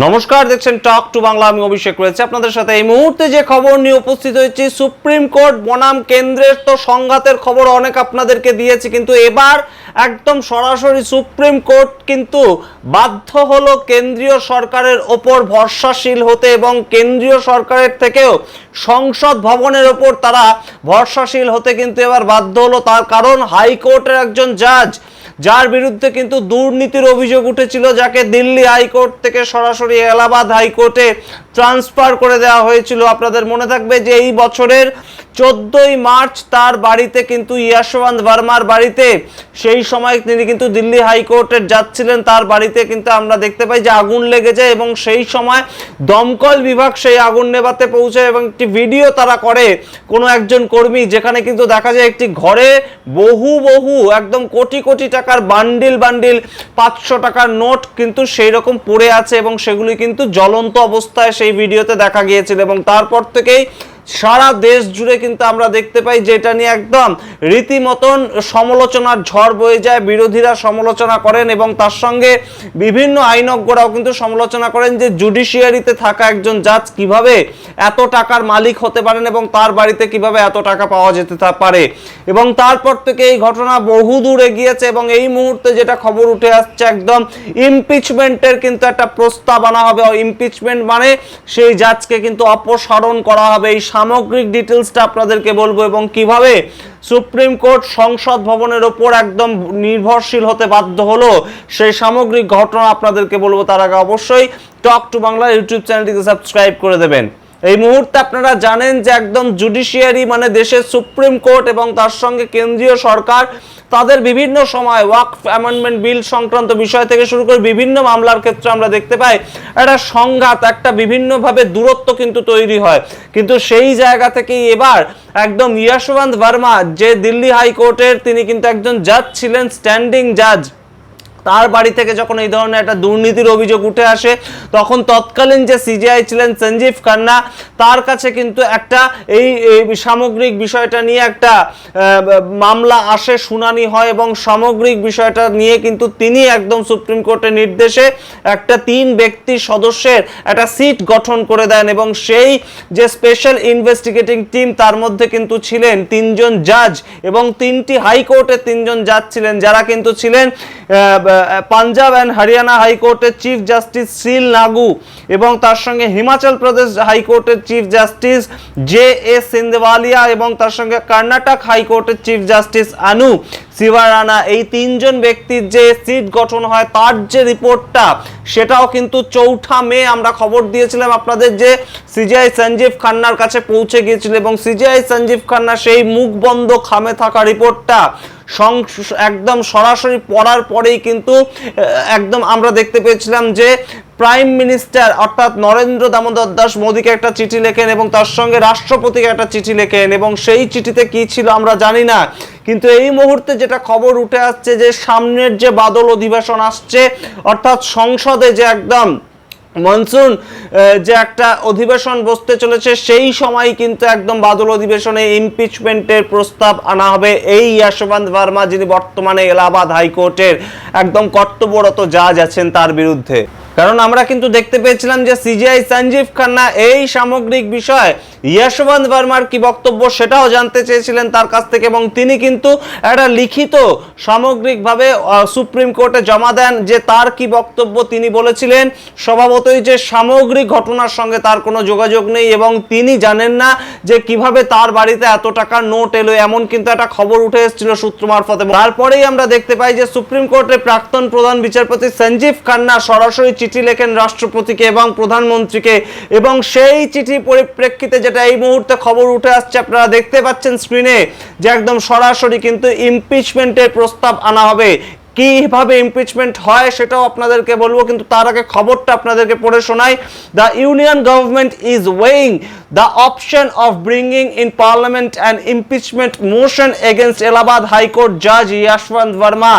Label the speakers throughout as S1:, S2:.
S1: নমস্কার, দেখছেন টক টু বাংলা আমি অভিষেক রয়েছে আপনাদের সাথে। এই মুহূর্তে যে খবর নিয়ে উপস্থিত হয়েছি সুপ্রিম কোর্ট বনাম কেন্দ্রের তো সংঘাতের খবর অনেক আপনাদেরকে দিয়েছি, কিন্তু এবার একদম সরাসরি সুপ্রিম কোর্ট কিন্তু বাধ্য হলো কেন্দ্রীয় সরকারের ওপর ভরসাশীল হতে এবং কেন্দ্রীয় সরকারের থেকেও সংসদ ভবনের ওপর তারা ভরসাশীল হতে কিন্তু এবার বাধ্য হলো। তার কারণ হাইকোর্টের একজন জাজ যার বিরুদ্ধে কিন্তু দুর্নীতির অভিযোগ উঠেছিল, যাকে দিল্লি হাইকোর্ট থেকে সরাসরি এলাহাবাদ হাইকোর্টে ট্রান্সফার করে দেওয়া হয়েছিল। আপনাদের মনে থাকবে যে এই বছরের চোদ্দই মার্চ তার বাড়িতে কিন্তু ইয়াশবন্ত ভার্মার বাড়িতে। সেই সময় তিনি কিন্তু দিল্লি হাইকোর্টের যাচ্ছিলেন, তার বাড়িতে কিন্তু আমরা দেখতে পাই যে আগুন লেগে যায় এবং সেই সময় দমকল বিভাগ সেই আগুন নেভাতে পৌঁছায় এবং একটি ভিডিও তারা করে কোনো একজন কর্মী, যেখানে কিন্তু দেখা যায় একটি ঘরে বহু বহু একদম কোটি কোটি টাকার বান্ডিল বান্ডিল, পাঁচশো টাকার নোট কিন্তু সেই রকম পড়ে আছে এবং সেগুলি কিন্তু জ্বলন্ত অবস্থায় সেই ভিডিওতে দেখা গিয়েছিল এবং তারপর থেকেই সারা দেশ জুড়ে কিন্তু আমরা দেখতে পাই যে এটা নিয়ে একদম রীতিমতন সমালোচনার ঝড় বয়ে যায়। বিরোধীরা সমালোচনা করেন এবং তার সঙ্গে বিভিন্ন আইনজ্ঞরাও কিন্তু সমালোচনা করেন যে জুডিশিয়ারিতে থাকা একজন জাজ কীভাবে এত টাকার মালিক হতে পারেন এবং তার বাড়িতে কীভাবে এত টাকা পাওয়া যেতে পারে। এবং তারপর থেকে এই ঘটনা বহু দূর এগিয়েছে এবং এই মুহূর্তে যেটা খবর উঠে আসছে একদম ইমপিচমেন্টের কিন্তু একটা প্রস্তাব আনা হবে। ইমপিচমেন্ট মানে সেই জাজকে কিন্তু অপসারণ করা হবে এই সামগ্রিক ডিটেলসটা আপনাদেরকে বলব এবং কীভাবে সুপ্রিম কোর্ট সংসদ ভবনের ওপর একদম নির্ভরশীল হতে বাধ্য হলো, সেই সামগ্রিক ঘটনা আপনাদেরকে বলব তার আগে অবশ্যই টক টু বাংলা ইউটিউব চ্যানেলটিকে সাবস্ক্রাইব করে দেবেন। এই মুহূর্তে আপনারা জানেন যে একদম জুডিশিয়ারি মানে দেশের সুপ্রিম কোর্ট এবং তার সঙ্গে কেন্দ্রীয় সরকার, তাদের বিভিন্ন সময় ওয়াকফ অ্যামেন্ডমেন্ট বিল সংক্রান্ত বিষয় থেকে শুরু করে বিভিন্ন মামলার ক্ষেত্রে আমরা দেখতে পাই, একটা সংঘাত, একটা বিভিন্নভাবে দূরত্ব কিন্তু তৈরি হয়। কিন্তু সেই জায়গা থেকেই এবার একদম ইয়াশবন্ত ভার্মা যে দিল্লি হাইকোর্টের, তিনি কিন্তু একজন জাজ ছিলেন স্ট্যান্ডিং জাজ তার বাড়ি থেকে যখন এই ধরনের একটা দুর্নীতির অভিযোগ উঠে আসে, তখন তৎকালীন যে সিজিআই ছিলেন সঞ্জীব খান্না, তার কাছে কিন্তু একটা এই সামগ্রিক বিষয়টা নিয়ে একটা মামলা আসে, শুনানি হয় এবং সামগ্রিক বিষয়টা নিয়ে কিন্তু তিনি একদম সুপ্রিম কোর্টের নির্দেশে একটা তিন ব্যক্তি সদস্যের একটা সিট গঠন করে দেন এবং সেই যে স্পেশাল ইনভেস্টিগেটিং টিম তার মধ্যে কিন্তু ছিলেন তিনজন জাজ এবং তিনটি হাইকোর্টের তিনজন জাজ ছিলেন, যারা কিন্তু ছিলেন পাঞ্জাব অ্যান্ড হরিয়ানা হাইকোর্টের চিফ জাস্টিস শ্রীল নাগু এবং তার সঙ্গে হিমাচল প্রদেশ হাইকোর্টের chief justice J A Sandhawalia এবং তার সঙ্গে কর্ণাটক হাইকোর্টের চিফ জাস্টিস আনু। শিবারানা এই তিনজন ব্যক্তির যে সিট গঠন হয়, তার যে রিপোর্টটা, সেটাও কিন্তু চৌঠা মে আমরা খবর দিয়েছিলাম আপনাদের যে সিজিআই সঞ্জীব খান্নার কাছে পৌঁছে গিয়েছিল এবং সিজিআই সঞ্জীব খান্না সেই মুখ বন্ধ খামে থাকা রিপোর্টটা একদম সরাসরি পড়ার পরেই কিন্তু একদম আমরা দেখতে পেয়েছিলাম যে প্রাইম মিনিস্টার অর্থাৎ নরেন্দ্র দামোদর দাস মোদীকে একটা চিঠি লেখেন এবং তার সঙ্গে রাষ্ট্রপতিকে একটা চিঠি লেখেন এবং সেই চিঠিতে কি ছিল আমরা জানি না। কিন্তু এই মুহূর্তে যেটা খবর উঠে আসছে যে সামনের যে বাদল অধিবেশন আসছে, অর্থাৎ সংসদে যে একদম মনসুন যে একটা অধিবেশন বসতে চলেছে, সেই সময় কিন্তু একদম বাদল অধিবেশনে ইমপিচমেন্টের প্রস্তাব আনা হবে। এই যশবন্ত ভার্মা যিনি বর্তমানে এলাহাবাদ হাইকোর্টের একদম কর্তব্যরত জাজ আছেন তার বিরুদ্ধে। কারণ আমরা কিন্তু দেখতে পেয়েছিলাম যে সিজিআই সঞ্জীব খান্না এই সামগ্রিক বিষয়ে যশবন্ত ভার্মার কি বক্তব্য সেটাও জানতে চেয়েছিলেন তার কাছ থেকে এবং তিনি কিন্তু একটা লিখিত সামগ্রিকভাবে সুপ্রিম কোর্টে জমা দেন যে তার কি বক্তব্য তিনি বলেছিলেন। স্বভাবতই যে সামগ্রিক ঘটনার সঙ্গে তার কোনো যোগাযোগ নেই এবং তিনি জানেন না যে কীভাবে তার বাড়িতে এত টাকার নোট এলো, এমন কিন্তু একটা খবর উঠে এসেছিল সূত্র মারফতে তারপরেই আমরা দেখতে পাই যে সুপ্রিম কোর্টের প্রাক্তন প্রধান বিচারপতি সঞ্জীব খান্না সরাসরি চিঠি লেখেন রাষ্ট্রপতিকে এবং প্রধানমন্ত্রীকে। এবং সেই চিঠি পরিপ্রেক্ষিতে যেটা এই মুহূর্তে খবর উঠে আসছে, আপনারা দেখতে পাচ্ছেন স্ক্রিনে যে একদম সরাসরি কিন্তু ইমপিচমেন্টের প্রস্তাব আনা হবে। কীভাবে ইমপিচমেন্ট হয় সেটাও আপনাদেরকে বলব, কিন্তু তার আগে খবরটা আপনাদেরকে পড়ে শোনাই। The union government is weighing the option of bringing in parliament and impeachment motion against Allahabad high court জাজ Yashwant Varma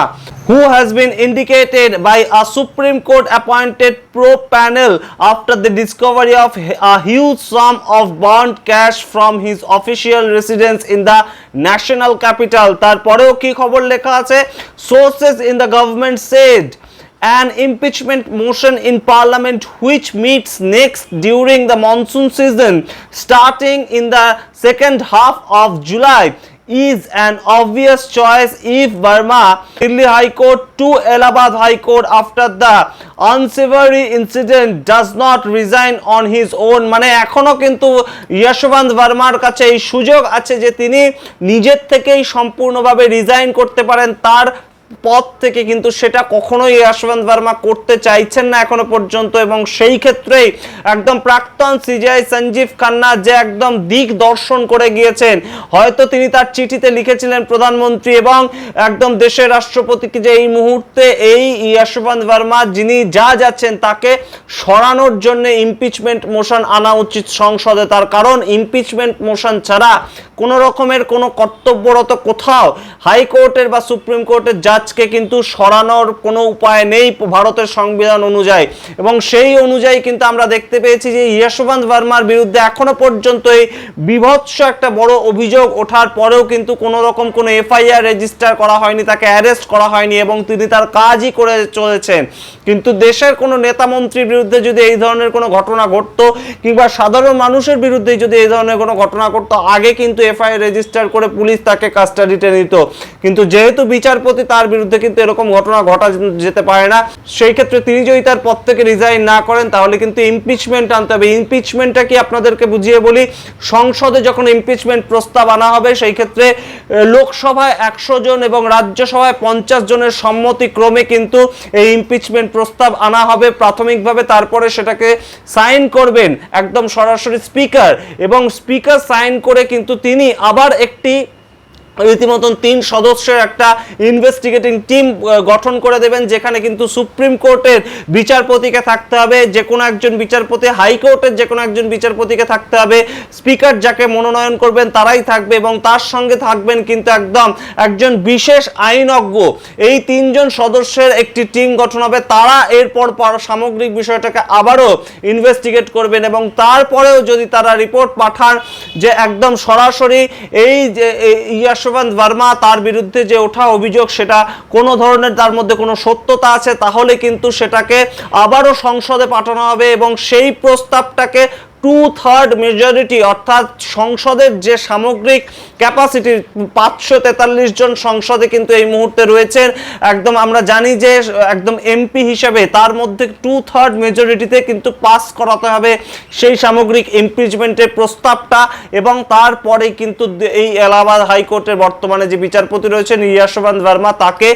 S1: who has been indicated by a Supreme Court appointed probe panel after the discovery of a huge sum of burnt cash from his official residence in the national capital তারপরেও কি খবর লেখা আছে sources in the government said an impeachment motion in parliament which meets next during the monsoon season starting in the second half of July is an obvious choice if Burma Delhi High Court to Allahabad High Court after the unsavory incident does not resign on his own মানে এখনও কিন্তু যশবন্ত ভার্মার কাছে এই সুযোগ আছে যে তিনি নিজের থেকেই সম্পূর্ণভাবে রিজাইন করতে পারেন তার পদ থেকে কিন্তু সেটা কখনোই যশবন্ত ভার্মা করতে চাইছেন না এখনও পর্যন্ত এবং সেই ক্ষেত্রেই একদম প্রাক্তন সিজিআই সঞ্জীব খান্না যে একদম দিক দর্শন করে গিয়েছেন, হয়তো তিনি তার চিঠিতে লিখেছিলেন প্রধানমন্ত্রী এবং একদম দেশের রাষ্ট্রপতিকে যে এই মুহূর্তে এই যশবন্ত ভার্মা যিনি যা যাচ্ছেন তাকে সরানোর জন্য ইমপিচমেন্ট মোশন আনা উচিত সংসদে। তার কারণ ইমপিচমেন্ট মোশন ছাড়া কোনো রকমের কোনো কর্তব্যরত কোথাও হাইকোর্টের বা সুপ্রিম কোর্টের জাজকে কিন্তু সরানোর কোনো উপায় নেই ভারতের সংবিধান অনুযায়ী। এবং সেই অনুযায়ী কিন্তু আমরা দেখতে পেয়েছি যে যশবন্ত ভার্মার বিরুদ্ধে এখনও পর্যন্ত এই বিভৎস একটা বড় অভিযোগ ওঠার পরেও কিন্তু কোনো রকম কোনো এফআইআর রেজিস্টার করা হয়নি, তাকে অ্যারেস্ট করা হয়নি এবং তিনি তার কাজই করে চলেছেন। কিন্তু দেশের কোনো নেতা মন্ত্রীর বিরুদ্ধে যদি এই ধরনের কোনো ঘটনা ঘটতো কিংবা সাধারণ মানুষের বিরুদ্ধে যদি এই ধরনের কোনো ঘটনা ঘটতো, আগে কিন্তু এফআইআর রেজিস্টার করে পুলিশ তাকে কাস্টাডিতে নিত। কিন্তু যেহেতু বিচারপতি তার বিরুদ্ধে কিন্তু এরকম ঘটনা ঘটা যেতে পারে না। সেই ক্ষেত্রে তিনি যদি তার পদ থেকে রিজাইন না করেন, তাহলে কিন্তু ইমপিচমেন্ট আনতে হবে। ইমপিচমেন্টটা কি আপনাদেরকে বুঝিয়ে বলি, সংসদে যখন ইমপিচমেন্ট প্রস্তাব আনা হবে, সেই ক্ষেত্রে লোকসভায় একশো জন এবং রাজ্যসভায় পঞ্চাশ জনের সম্মতি ক্রমে কিন্তু এই ইমপিচমেন্ট প্রস্তাব আনা হবে। প্রাথমিকভাবে তারপরে সেটাকে সাইন করবেন একদম সরাসরি স্পিকার এবং স্পিকার সাইন করে কিন্তু তিনি আবার একটি রীতিমতন তিন সদস্যের একটা ইনভেস্টিগেটিং টিম গঠন করে দেবেন, যেখানে কিন্তু সুপ্রিম কোর্টের বিচারপতিকে থাকতে হবে, যে কোনো একজন বিচারপতি হাইকোর্টের যে কোনো একজন বিচারপতিকে থাকতে হবে। স্পিকার যাকে মনোনয়ন করবেন, তারাই থাকবে এবং তার সঙ্গে থাকবেন কিন্তু একদম একজন বিশেষ আইনজ্ঞ। এই তিনজন সদস্যের একটি টিম গঠন হবে। তারা এরপর পর সামগ্রিক বিষয়টাকে আবারও ইনভেস্টিগেট করবেন এবং তারপরেও যদি তারা রিপোর্ট পাঠান যে একদম সরাসরি এই যে ইয়াশবন্ত ভার্মা তার বিরুদ্ধে যে ওঠা অভিযোগ, সেটা কোনো ধরনের তার মধ্যে কোনো সত্যতা আছে, তাহলে কিন্তু সেটাকে আবারও সংসদে পাঠানো হবে এবং সেই প্রস্তাবটাকে টু থার্ড মেজরিটি অর্থাৎ সংসদের যে সামগ্রিক ক্যাপাসিটি পাঁচশো তেতাল্লিশ জন সংসদে কিন্তু এই মুহূর্তে রয়েছেন। একদম আমরা জানি যে, একদম এমপি হিসেবে তার মধ্যে টু থার্ড মেজরিটিতে কিন্তু পাস করাতে হবে সেই সামগ্রিক ইমপিচমেন্টের প্রস্তাবটা এবং তারপরে কিন্তু এই এলাহাবাদ হাইকোর্টের বর্তমানে যে বিচারপতি রয়েছেন ইয়াশবন্ত ভার্মা, তাকে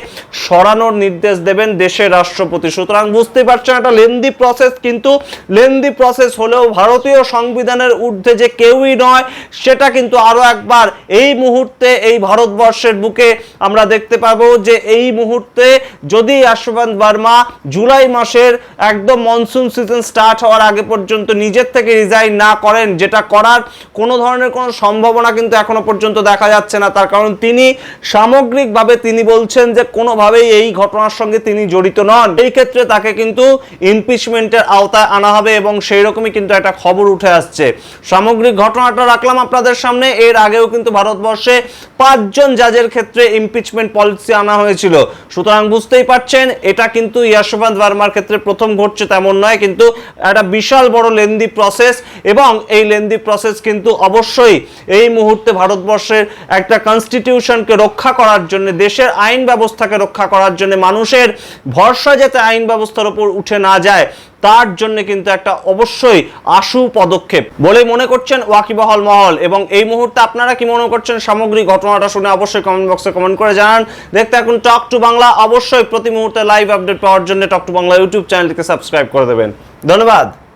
S1: সরানোর নির্দেশ দেবেন দেশের রাষ্ট্রপতি। সুতরাং বুঝতে পারছেন একটা লেন্দি প্রসেস কিন্তু লেন্দি প্রসেস হলেও ভারতীয় সংবিধানের ঊর্ধ্বে যে কেউই নয়, সেটা কিন্তু আরও একবার এই মুহূর্তে এই ভারতবর্ষের বুকে আমরা দেখতে পাবো যে এই মুহূর্তে যদি যশবন্ত বর্মা জুলাই মাসের একদম মনসুন সিজন স্টার্ট হওয়ার আগে পর্যন্ত নিজের থেকে রিজাইন না করেন, যেটা করার কোনো ধরনের কোনো সম্ভাবনা কিন্তু এখনও পর্যন্ত দেখা যাচ্ছে না। তার কারণ তিনি সামগ্রিকভাবে তিনি বলছেন যে কোনোভাবেই এই ঘটনার সঙ্গে তিনি জড়িত নন। এই ক্ষেত্রে তাকে কিন্তু ইমপিচমেন্টের আওতায় আনা হবে এবং সেই রকমই কিন্তু একটা খবর উঠে আসছে। সামগ্রিক ঘটনাটা রাখলাম আপনাদের সামনে। এর আগেও কিন্তু ভারতবর্ষে পাঁচজন জাজের ক্ষেত্রে ইমপিচমেন্ট পলিসি আনা হয়েছিল। সুতরাং বুঝতেই পারছেন, এটা কিন্তু যশবন্ত ভার্মার ক্ষেত্রে প্রথম ঘটছে তেমন নয়, কিন্তু একটা বিশাল বড় লেন্দি প্রসেস এবং এই লেন্দি প্রসেস কিন্তু অবশ্যই এই মুহূর্তে ভারতবর্ষের একটা কনস্টিটিউশনকে রক্ষা করার জন্য, দেশের আইন ব্যবস্থাকে রক্ষা করার জন্য মানুষের ভরসা যাতে আইন ব্যবস্থার উপর উঠে না যায় তার জন্য কিন্তু একটা অবশ্যই আশু পদক্ষেপ বলে মনে করছেন ওয়াকিবহল মহল। এবং এই মুহূর্তে আপনারা কি মনে করছেন? সামগ্রিক ঘটনাটা শুনে অবশ্যই কমেন্ট বক্সে কমেন্ট করে জানান। দেখতে এখন টক টু বাংলা অবশ্যই প্রতি মুহূর্তে লাইভ আপডেট পাওয়ার জন্য টক টু বাংলা ইউটিউব চ্যানেলটিকে সাবস্ক্রাইব করে দেবেন। ধন্যবাদ।